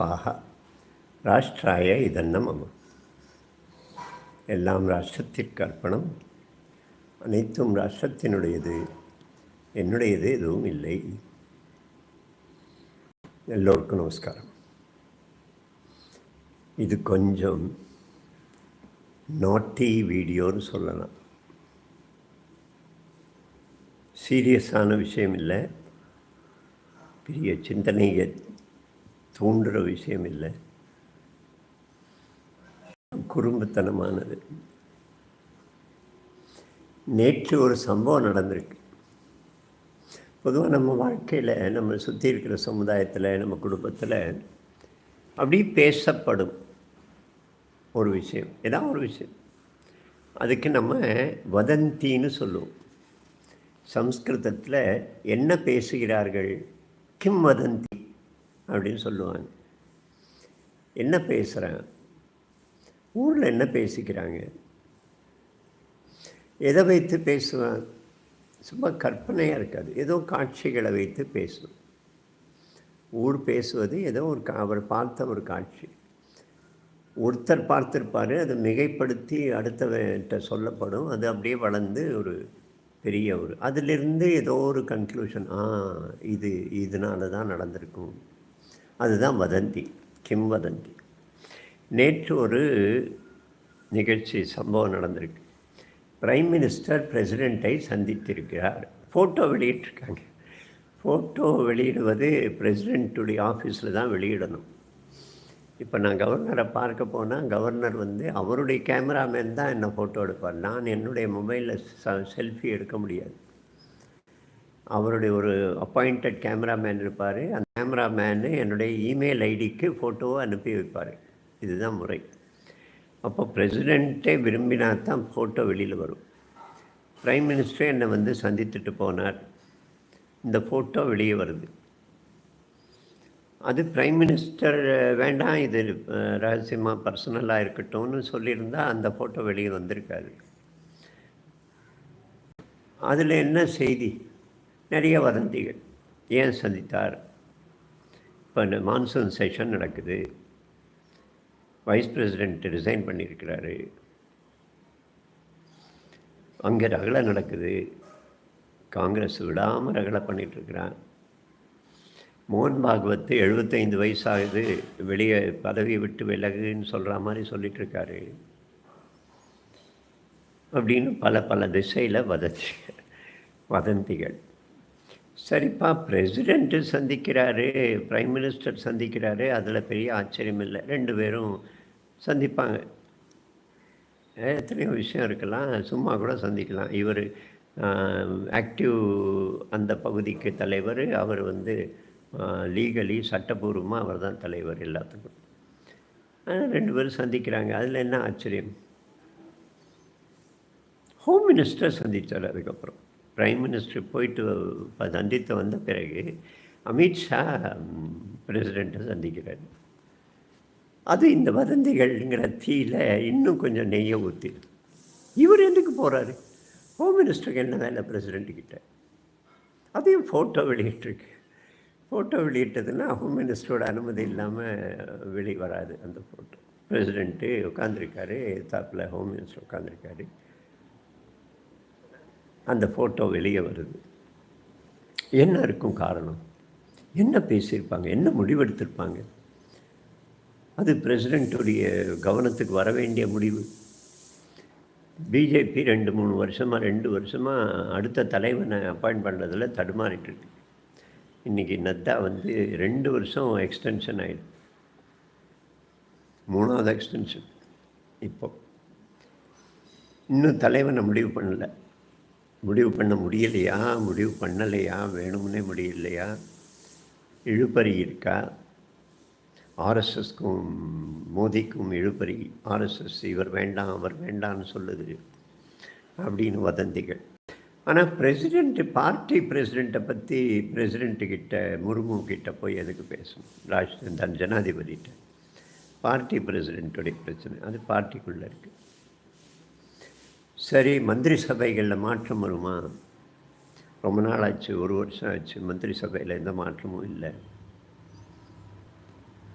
ஆஹா ராஷ்டிராய இதன்ன மம. எல்லாம் ராஷ்டிரத்திற்கு அர்ப்பணம். அனைத்தும் ராஷ்டிரத்தினுடையது. என்னுடையது எதுவும் இல்லை. எல்லோருக்கும் நமஸ்காரம். இது கொஞ்சம் நாட்டி வீடியோன்னு சொல்லலாம். சீரியஸான விஷயம் இல்லை. பெரிய சிந்தனையை தோன்ற விஷயம் இல்லை குறும்புத்தனமானது. நேற்று ஒரு சம்பவம் நடந்திருக்கு. பொதுவாக நம்ம வாழ்க்கையில் நம்ம சுற்றி இருக்கிற சமுதாயத்தில் நம்ம குடும்பத்தில் அப்படி பேசப்படும் ஒரு விஷயம். ஏதாவது ஒரு விஷயம். அதுக்கு நம்ம வதந்தின்னு சொல்லுவோம். சம்ஸ்கிருதத்தில் என்ன பேசுகிறார்கள்? கிம் வதந்தி. அப்படின்னு சொல்லுவாங்க. என்ன பேசுகிறேன் ஊரில் என்ன பேசிக்கிறாங்க? எதை வைத்து பேசுவேன்? சும்மா கற்பனையாக இருக்காது. ஏதோ காட்சிகளை வைத்து பேசும் ஊர் பேசுவது ஏதோ ஒரு கா அவர் பார்த்த ஒரு காட்சி. ஒருத்தர் பார்த்துருப்பார் அதை மிகைப்படுத்தி அடுத்தவன்கிட்ட சொல்லப்படும். அது அப்படியே வளர்ந்து ஒரு பெரிய ஒரு அதிலிருந்து ஏதோ ஒரு கன்க்ளூஷன் ஆ இது இதனால தான் நடந்திருக்கும். அதுதான் வதந்தி கிம் வதந்தி. நேற்று ஒரு நிகழ்ச்சி சம்பவம் நடந்திருக்கு. பிரைம் மினிஸ்டர் பிரசிடெண்ட்டை சந்தித்திருக்கிறார். ஃபோட்டோ வெளியிட்டிருக்காங்க. ஃபோட்டோ வெளியிடுவது பிரசிடெண்ட்டுடைய ஆஃபீஸில் தான் வெளியிடணும். இப்போ நான் கவர்னரை பார்க்க போனால் கவர்னர் வந்து அவருடைய கேமராமேன் தான் என்னை ஃபோட்டோ எடுப்பார். நான் என்னுடைய மொபைலில் ச செல்ஃபி எடுக்க முடியாது. அவருடைய ஒரு அப்பாயிண்டட் கேமராமேன் இருப்பார். அந்த கேமராமேனு என்னுடைய இமெயில் ஐடிக்கு ஃபோட்டோவை அனுப்பி வைப்பார். இதுதான் முறை. அப்போ பிரசிடெண்ட்டே விரும்பினா தான் ஃபோட்டோ வெளியில் வரும். ப்ரைம் மினிஸ்டரே என்னை வந்து சந்தித்துட்டு போனார். இந்த ஃபோட்டோ வெளியே வருது. அது ப்ரைம் மினிஸ்டர் வேண்டாம் இது ரகசியமாக பர்சனலாக இருக்கட்டும்னு சொல்லியிருந்தால் அந்த ஃபோட்டோ வெளியே வந்திருக்காது அதில் என்ன செய்தி? நிறைய வதந்திகள். ஏன் சந்தித்தார்? இப்போ இந்த மான்சூன் செஷன் நடக்குது. வைஸ் பிரசிடெண்ட் ரிசைன் பண்ணியிருக்கிறாரு. அங்கே ரகலை நடக்குது. காங்கிரஸ் விடாமல் ரகலை பண்ணிகிட்ருக்கிறான் மோகன் பாகவத் எழுபத்தைந்து வயசாகுது. வெளியே பதவியை விட்டு விலகுன்னு சொல்கிற மாதிரி சொல்லிகிட்ருக்காரு அப்படின்னு பல பல திசையில் வதந்தி வதந்திகள். சரிப்பா பிரசிடெண்ட்டு சந்திக்கிறாரு ப்ரைம் மினிஸ்டர் சந்திக்கிறாரு அதில் பெரிய ஆச்சரியம் இல்லை. ரெண்டு பேரும் சந்திப்பாங்க. எத்தனையோ விஷயம் இருக்கலாம் சும்மா கூட சந்திக்கலாம். இவர் ஆக்டிவ் அந்த பகுதிக்கு தலைவர். அவர் வந்து லீகலி சட்டபூர்வமாக அவர் தான் தலைவர் எல்லாத்துக்கும். ரெண்டு பேரும் சந்திக்கிறாங்க. அதில் என்ன ஆச்சரியம்? ஹோம் மினிஸ்டர் சந்தித்தார் அதுக்கப்புறம். ப்ரைம் மினிஸ்டர் போயிட்டு சந்தித்து வந்த பிறகு அமித்ஷா பிரசிடெண்ட்டை சந்திக்கிறார். அது இந்த வதந்திகள்ங்கிற தீயில் இன்னும் கொஞ்சம் நெய்யை ஊற்றி இவர் எதுக்கு போகிறாரு ஹோம் மினிஸ்டருக்கு என்ன வேலை பிரசிடெண்ட்டுக்கிட்ட அதையும் ஃபோட்டோ வெளியிட்டிருக்கு. ஃபோட்டோ வெளியிட்டதுன்னா ஹோம் மினிஸ்டரோட அனுமதி இல்லாமல் வெளி வராது அந்த ஃபோட்டோ பிரசிடெண்ட்டு உட்காந்துருக்காரு தாப்பில் ஹோம் மினிஸ்டர் உட்காந்துருக்காரு அந்த ஃபோட்டோ வெளியே வருது. என்ன இருக்கும் காரணம்? என்ன பேசியிருப்பாங்க? என்ன முடிவெடுத்திருப்பாங்க? அது பிரசிடெண்ட்டுடைய கவனத்துக்கு வர வேண்டிய முடிவு. பிஜேபி ரெண்டு மூணு வருஷமாக ரெண்டு வருஷமாக அடுத்த தலைவனை அப்பாயிண்ட் பண்ணுறதில் தடுமாறிட்டுருக்கு இன்றைக்கி நத்தா வந்து ரெண்டு வருஷம் எக்ஸ்டென்ஷன் ஆகிடும் மூணாவது எக்ஸ்டென்ஷன் இப்போ இன்னும் தலைவனை முடிவு பண்ணலை. முடிவு பண்ண முடியலையா? முடிவு பண்ணலையா? வேணும்னே முடியலையா? இழுப்பறி இருக்கா? ஆர்எஸ்எஸ்க்கும் மோதிக்கும் இழுப்பறி ஆர்எஸ்எஸ் இவர் வேண்டாம் அவர் வேண்டாம்னு சொல்லுது. அப்படின்னு வதந்திகள். ஆனால் பிரசிடெண்ட்டு பார்ட்டி பிரசிடெண்ட்டை பற்றி பிரசிடெண்ட்டுக்கிட்ட முர்மு கிட்ட போய் எதுக்கு பேசணும்? ராஷ்டிர தன் ஜனாதிபதிகிட்ட. பார்ட்டி பிரசிடெண்ட்டுடைய பிரச்சனை. அது பார்ட்டிக்குள்ளே இருக்குது சரி மந்திரி சபைகளில் மாற்றம் வருமா? ரொம்ப நாள் ஆச்சு ஒரு வருஷம் ஆச்சு மந்திரி சபையில் எந்த மாற்றமும் இல்லை.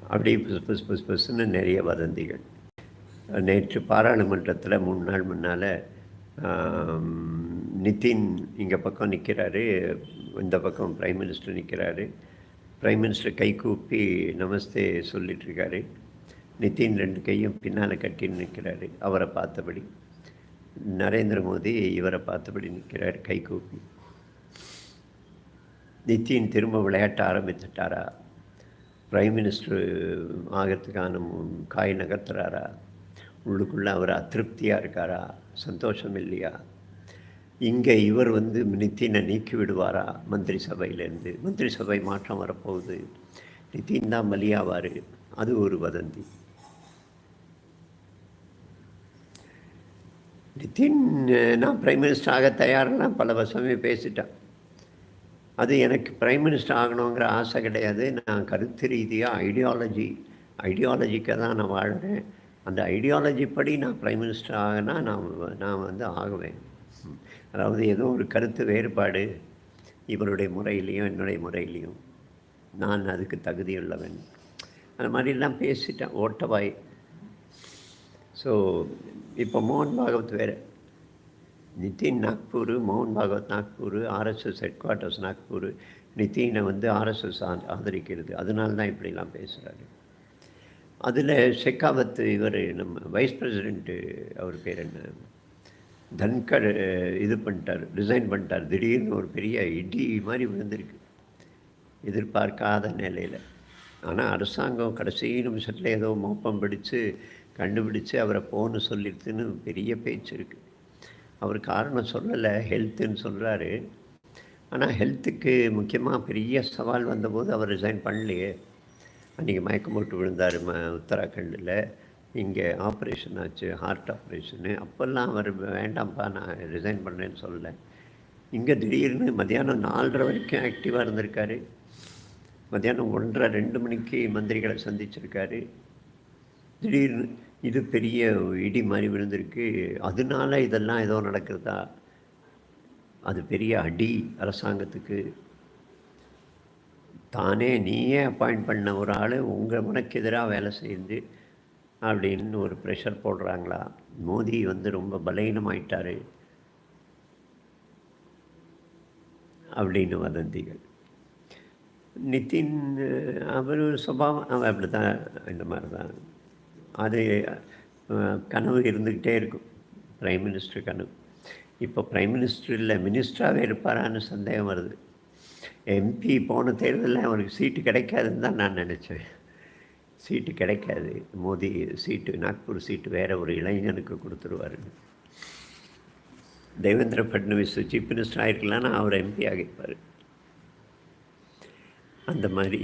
அப்படியே புஸ் புஸ் புஸ் புஸ்ன்னு நிறைய வதந்திகள். நேற்று பாராளுமன்றத்தில் மூணு நாள் முன்னால் நிதின் இங்கே பக்கம் நிற்கிறாரு இந்த பக்கம் ப்ரைம் மினிஸ்டர் நிற்கிறாரு ப்ரைம் மினிஸ்டர் கை கூப்பி நமஸ்தே சொல்லிட்டு நிதின் ரெண்டு கையும் பின்னால் கட்டின்னு நிற்கிறாரு அவரை பார்த்தபடி. நரேந்திர மோடி இவரை பார்த்தபடி நிற்கிறார் கை கூப்பி நிதின் திரும்ப விளையாட்ட ஆரம்பித்துட்டாரா? பிரைம் மினிஸ்டர் ஆகிறதுக்கான காய் நகர்த்துறாரா? உள்ளுக்குள்ளே அவர் அதிருப்தியாக இருக்காரா? சந்தோஷம் இல்லையா? இங்கே இவர் வந்து நிதினை நீக்கி விடுவாரா மந்திரி சபையிலேருந்து மந்திரி சபை மாற்றம் வரப்போகுது. நிதின் தான் பலியாவார். அது ஒரு வதந்தி. நிதின் நான் பிரைம் மினிஸ்டர் ஆக தயாரெல்லாம் பல வருஷமே பேசிட்டேன். அது எனக்கு பிரைம் மினிஸ்டர் ஆகணுங்கிற ஆசை கிடையாது. நான் கருத்து ரீதியாக ஐடியாலஜி ஐடியாலஜிக்காக தான் நான் வாழுறேன். அந்த ஐடியாலஜி படி நான் பிரைம் மினிஸ்டர் ஆகினா நான் வ- நான் வந்து ஆகுவேன். அதாவது ஏதோ ஒரு கருத்து வேறுபாடு இவருடைய முறையிலையும் என்னுடைய முறையிலையும். நான் அதுக்கு தகுதியுள்ளவன். அந்த மாதிரிலாம் பேசிட்டேன். ஓட்டவாய். ஸோ இப்போ மோகன் பாகவத் வேறு. நிதின் நாக்பூர் மோகன் Bhagwat Nagpur RSS headquarters Nagpur நிதினை வந்து ஆர்எஸ்எஸ் ஆதரிக்கிறது. அதனால தான் இப்படிலாம் பேசுகிறாரு அதில் ஷெக்காவத் இவர் நம்ம வைஸ் பிரசிடெண்ட்டு அவர் பேர் என்ன? தன்கர் இது பண்ணிட்டார் ரிசைன் பண்ணிட்டார். திடீர்னு ஒரு பெரிய இடி மாதிரி விழுந்திருக்கு. எதிர்பார்க்காத நிலையில். ஆனால் அரசாங்கம் கடைசி நிமிஷத்தில் ஏதோ மோப்பம் பிடிச்சு கண்டுபிடிச்சு அவரை போன்னு சொல்லிடுதுன்னு பெரிய பேச்சு இருக்குது அவர் காரணம் சொல்லலை ஹெல்த்துன்னு சொல்கிறாரு ஆனால் ஹெல்த்துக்கு முக்கியமாக பெரிய சவால் வந்தபோது அவர் ரிசைன் பண்ணலையே. அன்றைக்கி மயக்கம் போட்டு விழுந்தார் ம உத்தராகண்டில். இங்கே ஆப்ரேஷன் ஆச்சு ஹார்ட் ஆப்ரேஷனு அப்போல்லாம் அவர் வேண்டாம்ப்பா நான் ரிசைன் பண்ணேன்னு சொல்லலை. இங்கே திடீர்னு மத்தியானம் நாலரை வரைக்கும் ஆக்டிவாக இருந்திருக்காரு. மத்தியானம் ஒன்றரை ரெண்டு மணிக்கு மந்திரிகளை சந்திச்சிருக்காரு. திடீர்னு இது பெரிய இடி மாதிரி விழுந்திருக்கு. அதனால இதெல்லாம் ஏதோ நடக்கிறதா? அது பெரிய அடி அரசாங்கத்துக்கு. தானே நீயே அப்பாயிண்ட் பண்ண ஒரு ஆள் உங்கள் உனக்கு எதிராக வேலை செய்து அப்படின்னு ஒரு ப்ரெஷர் போடுறாங்களா? மோடி வந்து ரொம்ப பலகீனமாயிட்டார். அப்படின்னு வதந்திகள். நிதின் அவர் சுபாவம் அவன் அப்படி தான் இந்த மாதிரி தான் அது கனவு இருந்துக்கிட்டே இருக்கும். ப்ரைம் மினிஸ்டர் கனவு. இப்போ ப்ரைம் மினிஸ்டர் இல்லை மினிஸ்டராகவே இருப்பாரான்னு சந்தேகம் வருது. எம்பி போன தேர்தலில் அவருக்கு சீட்டு கிடைக்காதுன்னு தான் நான் நினச்சேன். சீட்டு கிடைக்காது. மோதி சீட்டு நாக்பூர் சீட்டு வேறு ஒரு இளைஞனுக்கு கொடுத்துருவாருன்னு தேவேந்திர ஃபட்னவிஸ் சீஃப் மினிஸ்டர் ஆகிருக்கலாம்னா அவர் எம்பி ஆகிருப்பார் அந்த மாதிரி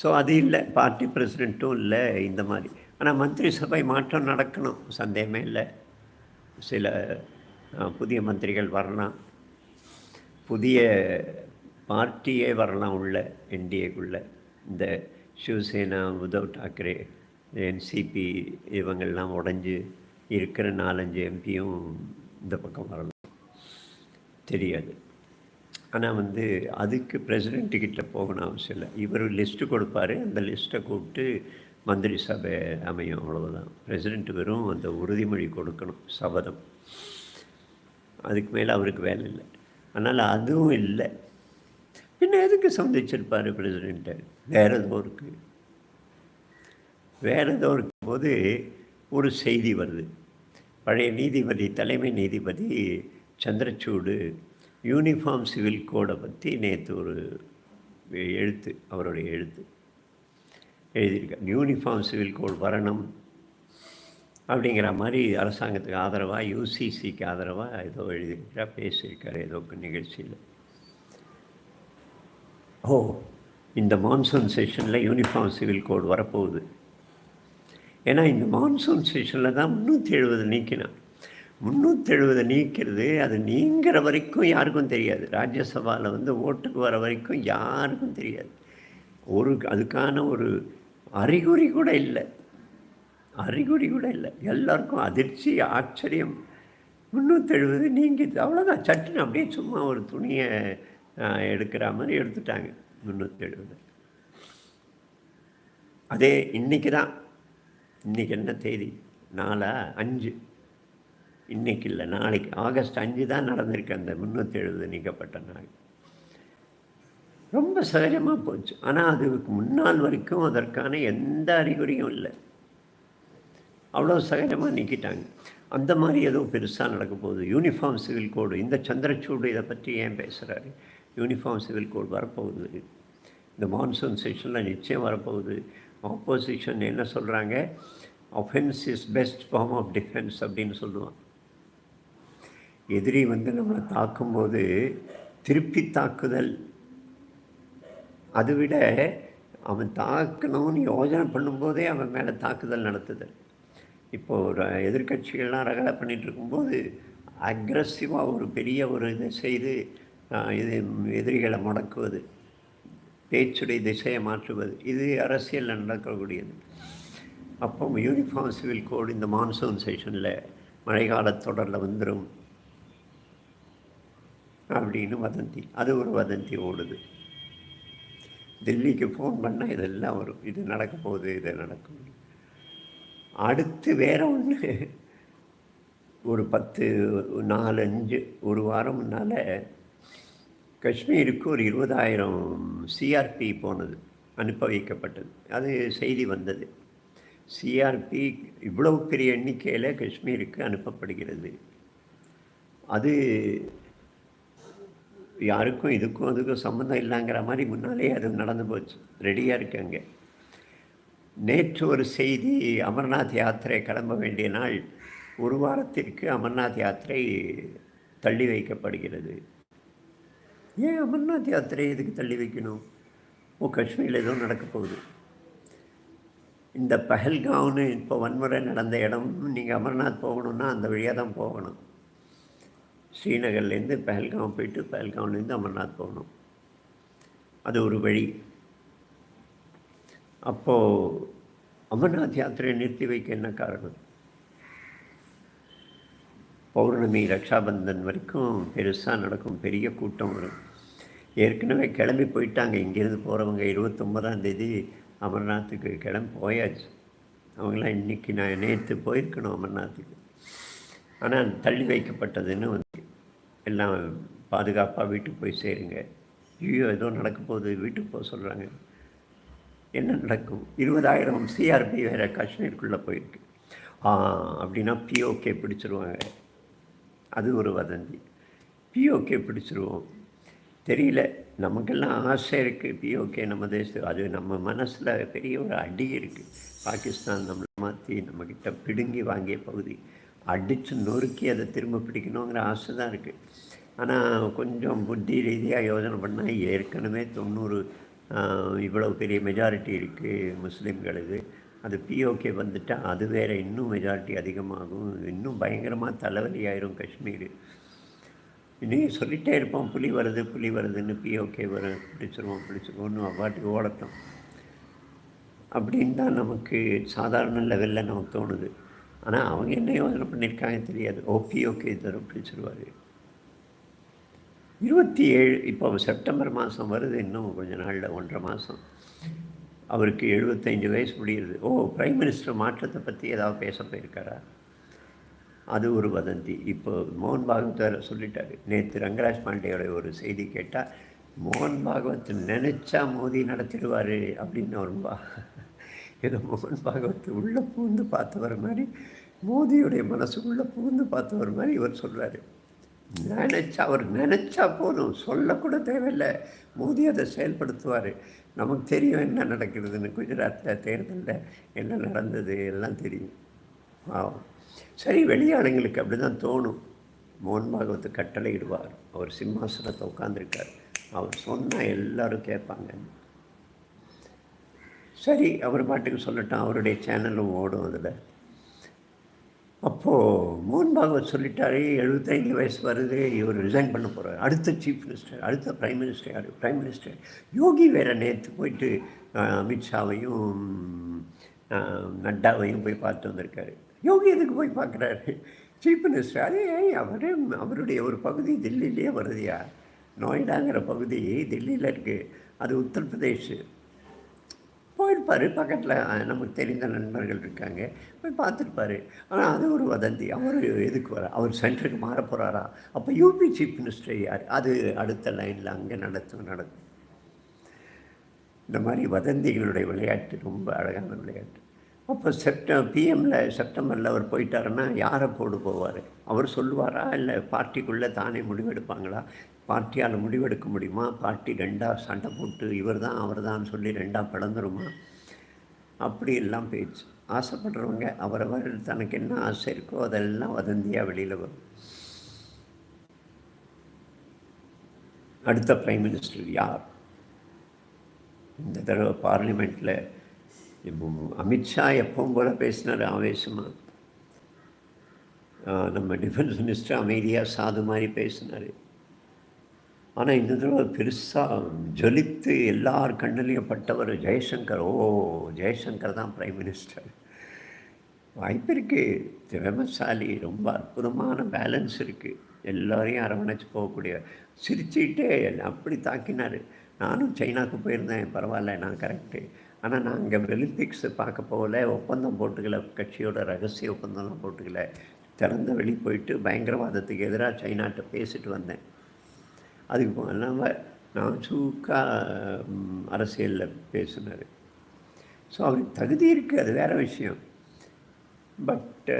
ஸோ அது இல்லை. பார்ட்டி பிரசிடெண்ட்டும் இல்லை இந்த மாதிரி. ஆனால் மந்திரி சபை மாற்றம் நடக்கணும். சந்தேகமே இல்லை. சில புதிய மந்திரிகள் வரலாம். புதிய பார்ட்டியே வரலாம் உள்ள என்டிஏக்குள்ளே. இந்த சிவசேனா உத்தவ் டாக்கரே என்சிபி இவங்கெல்லாம் உடஞ்சி இருக்கிற நாலஞ்சு எம்பியும் இந்த பக்கம் வரலாம். தெரியாது. ஆனால் வந்து அதுக்கு பிரசிடெண்ட்டுக்கிட்ட போகணும் அவசியம் இல்லை. இவர் லிஸ்ட்டு கொடுப்பாரு. அந்த லிஸ்ட்டை கூப்பிட்டு மந்திரி சபை அமையும். அவ்வளவுதான். பிரசிடெண்ட் வெறும் அந்த உறுதிமொழி கொடுக்கணும். சபதம். அதுக்கு மேலே அவருக்கு வேலை இல்லை. அதனால் அதுவும் இல்லை. பின்ன எதுக்கு சந்திச்சிருப்பார் பிரசிடெண்ட்டை வேறு ஏதோ இருக்குது வேறு ஏதோ இருக்கும்போது ஒரு செய்தி வருது. பழைய நீதிபதி தலைமை நீதிபதி சந்திரச்சூடு யூனிஃபார்ம் சிவில் கோடை பற்றி நேற்று ஒரு எழுத்து அவருடைய எழுத்து எழுதியிருக்கார். யூனிஃபார்ம் சிவில் கோட் வரணும் அப்படிங்கிற மாதிரி அரசாங்கத்துக்கு ஆதரவாக யூசிசிக்கு ஆதரவாக ஏதோ எழுதியிருக்கிறார் பேசியிருக்கார் ஏதோ நிகழ்ச்சியில். ஓ இந்த மான்சூன் செஷனில் யூனிஃபார்ம் சிவில் கோட் வரப்போகுது. ஏன்னா இந்த மான்சூன் செஷனில் தான் முந்நூற்றி எழுபது நீக்கினான் முந்நூற்றி எழுபது நீக்கிறது அது நீங்கிற வரைக்கும் யாருக்கும் தெரியாது. ராஜ்யசபாவில் வந்து ஓட்டுக்கு வர வரைக்கும் யாருக்கும் தெரியாது. ஒரு அதுக்கான ஒரு அறிகுறி கூட இல்லை. அறிகுறி கூட இல்லை. எல்லாருக்கும் அதிர்ச்சி ஆச்சரியம். முந்நூற்றி எழுபது நீங்கிது. அவ்வளோதான் சட்டுன்னு அப்படியே சும்மா ஒரு துணியை எடுக்கிற மாதிரி எடுத்துட்டாங்க முந்நூற்றி எழுபது அதே இன்றைக்கி தான் இன்றைக்கி என்ன தேதி? நாலா அஞ்சு. இன்றைக்கி இல்லை. நாளைக்கு ஆகஸ்ட் அஞ்சு தான் நடந்திருக்கு அந்த முந்நூற்றி எழுபது நீக்கப்பட்ட நாள். ரொம்ப சகஜமாக போச்சு. ஆனால் அதுக்கு முன்னால் வரைக்கும் அதற்கான எந்த அறிகுறியும் இல்லை. அவ்வளோ சகஜமாக நீக்கிட்டாங்க. அந்த மாதிரி ஏதோ பெருசாக நடக்க போகுது. யூனிஃபார்ம் சிவில் கோடு இந்த சந்திரச்சூடு இதை பற்றி ஏன் பேசுகிறாரு யூனிஃபார்ம் சிவில் கோடு வரப்போகுது. இந்த மான்சூன் செஷனில் நிச்சயம் வரப்போகுது. ஆப்போசிஷன் என்ன சொல்கிறாங்க offence is best form of defence அப்படின்னு சொல்லுவான் எதிரி வந்து நம்மளை தாக்கும்போது திருப்பி தாக்குதல். அதை விட அவன் தாக்கணும்னு யோஜனை பண்ணும்போதே அவன் மேலே தாக்குதல் நடத்துதல். இப்போது ஒரு எதிர்கட்சிகள்லாம் ரகலை பண்ணிகிட்டு இருக்கும்போது அக்ரஸிவாக ஒரு பெரிய ஒரு இதை செய்து இது எதிரிகளை முடக்குவது பேச்சுடைய திசையை மாற்றுவது இது அரசியலில் நடக்கக்கூடியது. அப்போ யூனிஃபார்ம் சிவில் கோடு இந்த மான்சூன் செஷனில் மழைக்கால தொடரில் வந்துடும் அப்படின்னு வதந்தி. அது ஒரு வதந்தி ஓடுது. டெல்லிக்கு ஃபோன் பண்ணால் இதெல்லாம் வரும். இது நடக்க போகுது இது நடக்கும். அடுத்து வேற ஒன்று ஒரு பத்து நாலு அஞ்சு ஒரு வாரம் முன்னால் காஷ்மீருக்கு ஒரு இருபதாயிரம் சிஆர்பி போனது. அனுப்ப வைக்கப்பட்டது. அது செய்தி வந்தது. சிஆர்பி இவ்வளவு பெரிய எண்ணிக்கையில் காஷ்மீருக்கு அனுப்பப்படுகிறது. அது யாருக்கும் இதுக்கும் அதுக்கும் சம்மந்தம் இல்லைங்கிற மாதிரி முன்னாலே அது நடந்து போச்சு. ரெடியாக இருக்காங்க நேற்று ஒரு செய்தி அமர்நாத் யாத்திரை கிளம்ப வேண்டிய நாள் ஒரு வாரத்திற்கு அமர்நாத் யாத்திரை தள்ளி வைக்கப்படுகிறது. ஏன் அமர்நாத் யாத்திரை எதுக்கு தள்ளி வைக்கணும்? ஓ காஷ்மீரில் எதுவும் நடக்க போகுது. இந்த பஹல்காவ்னு இப்போ வன்முறை நடந்த இடம் நீங்கள் அமர்நாத் போகணுன்னா அந்த வழியாக தான் போகணும். ஸ்ரீநகர்லேருந்து பஹல்காம் போயிட்டு பஹல்காம்லேருந்து அமர்நாத் போகணும். அது ஒரு வழி. அப்போது அமர்நாத் யாத்திரையை நிறுத்தி வைக்க என்ன காரணம்? பௌர்ணமி ரக்ஷாபந்தன் வரைக்கும் பெருசாக நடக்கும். பெரிய கூட்டம் வரும். ஏற்கனவே கிளம்பி போயிட்டாங்க. இங்கேருந்து போகிறவங்க இருபத்தொம்பதாம் தேதி அமர்நாத்துக்கு கிளம்பி போயாச்சு. அவங்களாம் இன்றைக்கி நான் நேற்று போயிருக்கணும் அமர்நாத்துக்கு. ஆனால் தள்ளி வைக்கப்பட்டதுன்னு எல்லாம் பாதுகாப்பாக வீட்டுக்கு போய் சேருங்க. ஐயோ ஏதோ நடக்க போகுது வீட்டுக்கு போக சொல்கிறாங்க என்ன நடக்கும்? இருபதாயிரம் சிஆர்பி வேறு காஷ்மீருக்குள்ளே போயிருக்கு. அப்படின்னா பிஓகே பிடிச்சிருவாங்க. அது ஒரு வதந்தி. பிஓகே பிடிச்சிருவோம். தெரியல. நமக்கெல்லாம் ஆசை இருக்குது பிஓகே நம்ம தேசம் அது நம்ம மனசில் பெரிய ஒரு அடி இருக்குது பாகிஸ்தான் நம்மளை மாற்றி நம்மக்கிட்ட பிடுங்கி வாங்கிய பகுதி. அடித்து நொறுக்கி அதை திரும்ப பிடிக்கணுங்கிற ஆசை தான் இருக்குது ஆனால் கொஞ்சம் புத்தி ரீதியாக யோசனை பண்ணால் ஏற்கனவே தொண்ணூறு இவ்வளோ பெரிய மெஜாரிட்டி இருக்குது முஸ்லீம்கள் இது அது பிஓகே வந்துட்டால் அது வேறு இன்னும் மெஜாரிட்டி அதிகமாகும். இன்னும் பயங்கரமாக தலைவலி ஆயிரும் காஷ்மீர். இன்னும் சொல்லிகிட்டே இருப்போம் புலி வருது புலி வருதுன்னு பிஓகே வர பிடிச்சிருவோம் பிடிச்சிருவோம்னு அவ்வாட்டி ஓடட்டும் அப்படின்னு தான் நமக்கு சாதாரண லெவலில் நமக்கு தோணுது. ஆனால் அவங்க என்ன யோசனை பண்ணியிருக்காங்க தெரியாது. ஓகே ஓகே தரும் பிடிச்சிருவார் இருபத்தி ஏழு இப்போ செப்டம்பர் மாதம் வருது இன்னும் கொஞ்சம் நாளில் ஒன்றரை மாதம். அவருக்கு எழுபத்தஞ்சு வயசு முடியுது. ஓ பிரைம் மினிஸ்டர் மாற்றத்தை பற்றி ஏதாவது பேச போயிருக்காரா? அது ஒரு வதந்தி. இப்போ மோகன் பாகவத் வேறு சொல்லிட்டாரு. நேற்று ரங்கராஜ் பாண்டேயோட ஒரு செய்தி கேட்டால் மோகன் பாகவத் நினச்சா மோதி நடத்திடுவார் அப்படின்னு வரும்பா ஏதோ மோகன் பாகவத்தை உள்ளே பூந்து பார்த்தவர் மாதிரி மோதியுடைய மனசுக்குள்ளே பூந்து பார்த்தவர் மாதிரி இவர் சொல்கிறார் நினச்சா அவர் நினச்சா போதும் சொல்லக்கூட தேவையில்லை. மோதி அதை செயல்படுத்துவார். நமக்கு தெரியும் என்ன நடக்கிறதுன்னு. குஜராத்தில் தேர்தலில் என்ன நடந்தது எல்லாம் தெரியும். ஆகும் சரி வெளியாளுங்களுக்கு அப்படி தான் தோணும். மோகன் பாகவத்து கட்டளையிடுவார். அவர் சிம்மாசனத்தை உட்காந்துருக்கார் அவர் சொன்னால் எல்லோரும் கேட்பாங்க. சரி அவர் பாட்டுக்கு சொல்லட்டும் அவருடைய சேனலும் ஓடும் அதில். அப்போது மோகன் பாகவத் சொல்லிட்டாரு எழுபத்தைந்து வயசு வருது இவர் ரிசைன் பண்ண போகிறார் அடுத்த சீஃப் மினிஸ்டர் அடுத்த ப்ரைம் மினிஸ்டர் யார்? ப்ரைம் மினிஸ்டர் யோகி வேறு நேற்று போயிட்டு அமித்ஷாவையும் நட்டாவையும் போய் பார்த்து வந்திருக்காரு. யோகி எதுக்கு போய் பார்க்குறாரு? சீஃப் மினிஸ்டர் அதே அவரே அவருடைய ஒரு பகுதி தில்லியிலேயே வருதுயா நோய்டாங்கிற பகுதி டெல்லியில் இருக்குது அது உத்தரப்பிரதேஷ். போயிருப்பார் பக்கத்தில். நமக்கு தெரிந்த நண்பர்கள் இருக்காங்க. போய் பார்த்துருப்பாரு. ஆனால் அது ஒரு வதந்தி. அவர் எதுக்கு வர? அவர் சென்டருக்கு மாற போகிறாரா அப்போ யூபி சீஃப் மினிஸ்டர் யார்? அது அடுத்த லைனில் அங்கே நடத்தும் நடக்கும். இந்த மாதிரி வதந்திகளுடைய விளையாட்டு ரொம்ப அழகான விளையாட்டு. அப்போ செப்ட பிஎம்மில் செப்டம்பரில் அவர் போயிட்டாருன்னா யாரை போடு போவார்? அவர் சொல்லுவாரா? இல்லை பார்ட்டிக்குள்ளே தானே முடிவெடுப்பாங்களா? பார்ட்டியால் முடிவெடுக்க முடியுமா? பார்ட்டி ரெண்டாக சண்டை போட்டு இவர் தான் அவர் தான் சொல்லி ரெண்டாக பிளந்துருமா? அப்படி எல்லாம் பேச்சு ஆசைப்படுறவங்க அவரவர் தனக்கு என்ன ஆசை இருக்கோ அதெல்லாம் வதந்தியாக வெளியில் வரும். அடுத்த ப்ரைம் மினிஸ்டர் யார்? இந்த தடவை பார்லிமெண்ட்டில் இப்போ அமித்ஷா எப்பவும் போல பேசினார் ஆவேசமாக நம்ம டிஃபென்ஸ் மினிஸ்டர் அமைதியாக சாது மாதிரி பேசினார். ஆனால் இந்த தடவை பெருசாக ஜொலித்து எல்லார் கண்ணிலையும் பட்டவர் ஜெய்சங்கர். ஓ ஜெய்சங்கர் தான் பிரைம் மினிஸ்டர் வாய்ப்பு இருக்குது திறமசாலி ரொம்ப அற்புதமான பேலன்ஸ் இருக்குது எல்லோரையும் அரவணைச்சு போகக்கூடிய சிரிச்சுக்கிட்டே அப்படி தாக்கினார். நானும் சைனாவுக்கு போயிருந்தேன் பரவாயில்ல நான் கரெக்டு ஆனால் நான் அங்கே ஒலிம்பிக்ஸ் பார்க்க போகல. ஒப்பந்தம் போட்டுக்கல. கட்சியோட ரகசிய ஒப்பந்தம்லாம் போட்டுக்கல. திறந்த வெளி போயிட்டு பயங்கரவாதத்துக்கு எதிராக சைனாட்ட பேசிட்டு வந்தேன். அதுக்கு இல்லாமல் நான் சூக்கா அரசியலில் பேசினார். ஸோ அவருக்கு தகுதி இருக்குது அது வேறு விஷயம். பட்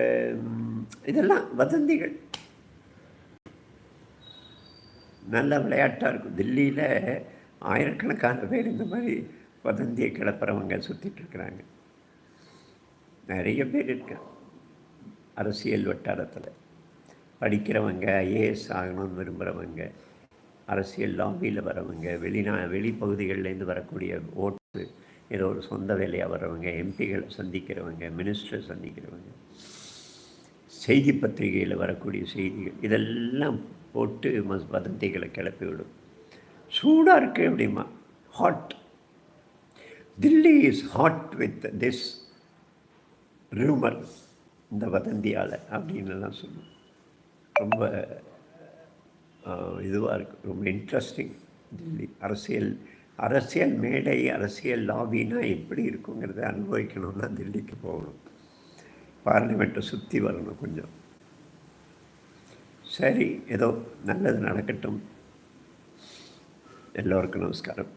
இதெல்லாம் வதந்திகள். நல்ல விளையாட்டாக இருக்கும். தில்லியில் ஆயிரக்கணக்கான பேர் இந்த மாதிரி வதந்தியை கிளப்புறவங்க சுற்றிட்டுருக்குறாங்க நிறைய பேர் இருக்கான் அரசியல் வட்டாரத்தில். படிக்கிறவங்க ஐஏஎஸ் ஆகணும்னு விரும்புகிறவங்க அரசியல் லாபியில் வரவங்க வெளிநா வெளிப்பகுதிகள்லேருந்து வரக்கூடிய ஓட்டு ஏதோ ஒரு சொந்த வேலையாக வர்றவங்க எம்பிகளை சந்திக்கிறவங்க மினிஸ்டரை சந்திக்கிறவங்க செய்தி பத்திரிகையில் வரக்கூடிய செய்திகள் இதெல்லாம் போட்டு மஸ் வதந்திகளை கிளப்பி விடும் சூடாக இருக்குது அப்படிமா. Hot Delhi is hot with this rumour இந்த வதந்தியால் அப்படின்னுலாம் சொல்லுவோம். ரொம்ப இதுவாக இருக்குது ரொம்ப இன்ட்ரெஸ்டிங் தில்லி அரசியல் அரசியல் மேடை அரசியல் லாபின்னா எப்படி இருக்குங்கிறத அனுபவிக்கணும்னா தில்லிக்கு போகணும். பார்லிமெண்ட்டை சுற்றி வரணும் கொஞ்சம். சரி ஏதோ நல்லது நடக்கட்டும். எல்லோருக்கும் நமஸ்காரம்.